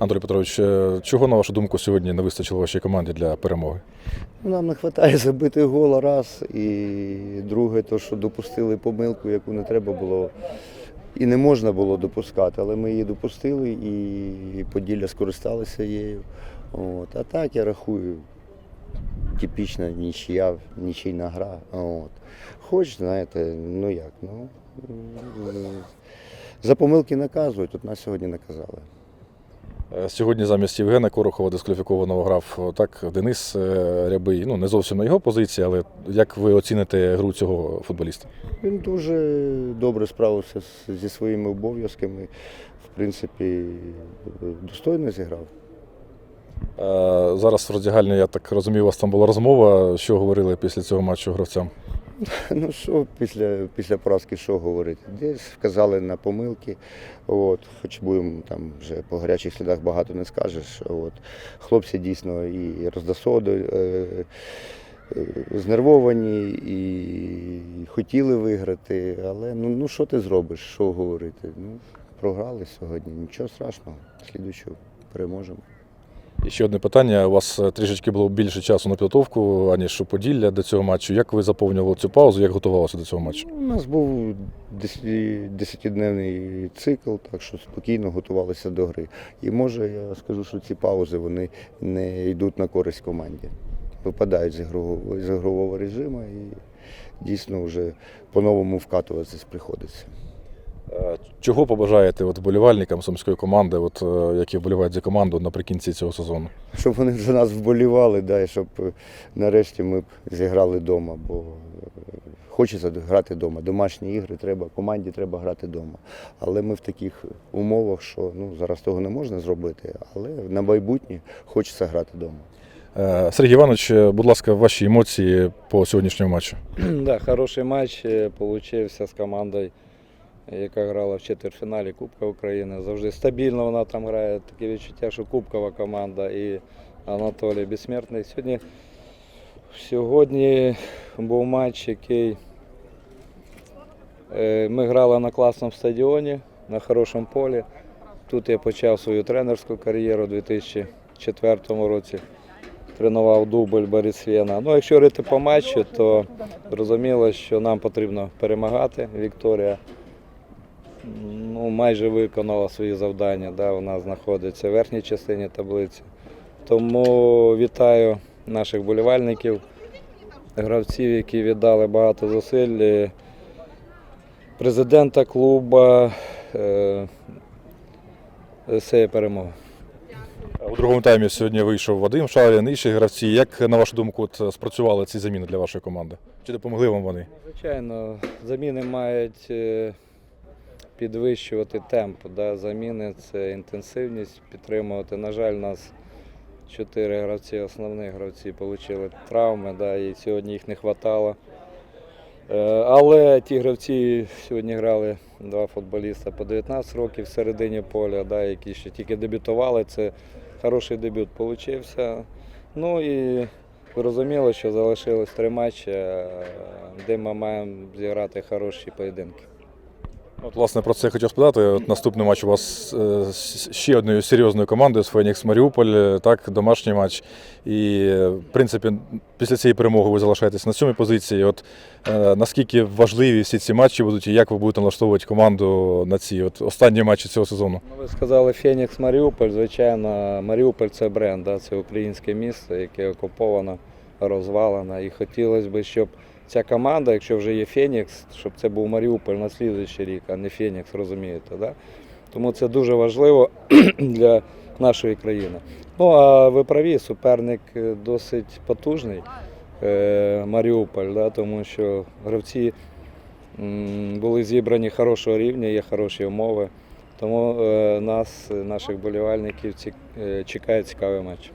Анатолій Петрович, е, чого, на вашу думку, сьогодні не вистачило вашій команді для перемоги? Ну, Нам не вистачає забити гол раз, і друге, то, що допустили помилку, яку не треба було і не можна було допускати, але ми її допустили і Поділля скористалися її. От. А так я рахую, типічна нічия, нічийна гра. От. Хоч, знаєте, ну як, ну за помилки наказують, от нас сьогодні наказали. Е, Сьогодні замість Євгена Корохова дискваліфікованого грав е, так Денис е, Рябий. Ну, не зовсім на його позиції, але як ви оціните гру цього футболіста? Він дуже добре справився зі своїми обов'язками. В принципі, достойно зіграв. Зараз в роздягальні, я так розумію, у вас там була розмова. Що говорили після цього матчу гравцям? Ну що після, після поразки що говорити? Десь вказали на помилки. От, хоч будемо там вже по гарячих слідах багато не скажеш. От. Хлопці дійсно і роздосоду, е, е, знервовані, і хотіли виграти, але ну, ну що ти зробиш, що говорити? Ну, програли сьогодні, нічого страшного. Слідуючу переможемо. І ще одне питання. У вас е, трішечки було більше часу на підготовку, аніж у Поділля до цього матчу. Як ви заповнювали цю паузу, як готувалися до цього матчу? У нас був десяти- десятидневний цикл, так що спокійно готувалися до гри. І може я скажу, що ці паузи вони не йдуть на користь команді. Випадають з ігрового, з ігрового режиму і дійсно вже по-новому вкатуватися приходиться. Чого побажаєте от вболівальникам сумської команди, от, е, які вболівають за команду наприкінці цього сезону? Щоб вони за нас вболівали, да, і щоб е, нарешті ми б зіграли вдома, бо е, хочеться грати вдома. Домашні ігри треба, команді треба грати вдома. Але ми в таких умовах, що ну, зараз того не можна зробити, але на майбутнє хочеться грати вдома. Сергій Іванович, будь ласка, ваші емоції по сьогоднішньому матчу. Да, хороший матч получився з командою, яка грала в четвертьфіналі Кубка України. Завжди стабільно вона там грає. Таке відчуття, що кубкова команда і Анатолій Безсмертний. Сьогодні, сьогодні був матч, який е, ми грали на класному стадіоні, на хорошому полі. Тут я почав свою тренерську кар'єру у 2004 році. Тренував дубль Борисвєна. Ну, якщо говорити по матчу, то зрозуміло, що нам потрібно перемагати. Вікторія ну, майже виконала свої завдання. Да, вона знаходиться в верхній частині таблиці. Тому вітаю наших болівальників, гравців, які віддали багато зусиль, президента клубу. Е, з цієї перемоги. У другому таймі сьогодні вийшов Вадим Шарін, інші гравці. Як, на вашу думку, от, спрацювали ці заміни для вашої команди? Чи допомогли вам вони? Звичайно, заміни мають е, підвищувати темп. Да? Заміни це інтенсивність, підтримувати. На жаль, нас чотири гравці, основних гравці, отримали травми, да? і сьогодні їх не вистачало. Але ті гравці сьогодні грали два футболіста по 19 років в середині поля, да, які ще тільки дебютували. Це хороший дебют получився. Ну і зрозуміло, що залишилось три матчі, е, де ми маємо зіграти хороші поєдинки. От, власне, про це я хотів спитати. От наступний матч у вас е, з ще одною серйозною командою з Фенікс Маріуполь, е, так, домашній матч. І, е, в принципі, після цієї перемоги ви залишаєтесь на сьомій позиції. От е, наскільки важливі всі ці матчі будуть, і як ви будете налаштовувати команду на ці от останні матчі цього сезону? Ну, ви сказали Фенікс Маріуполь. Звичайно, Маріуполь це бренд, да, це українське місто, яке окуповано, розвалено. І хотілося б, щоб ця команда, якщо вже є Фенікс, щоб це був Маріуполь на слідуючий рік, а не Фенікс, розумієте. Да? Тому це дуже важливо для нашої країни. Ну а ви праві, суперник е, досить потужний е, Маріуполь, да, тому що гравці були зібрані хорошого рівня, є хороші умови. Тому е, нас, наших болівальників, чекає цікавий матч.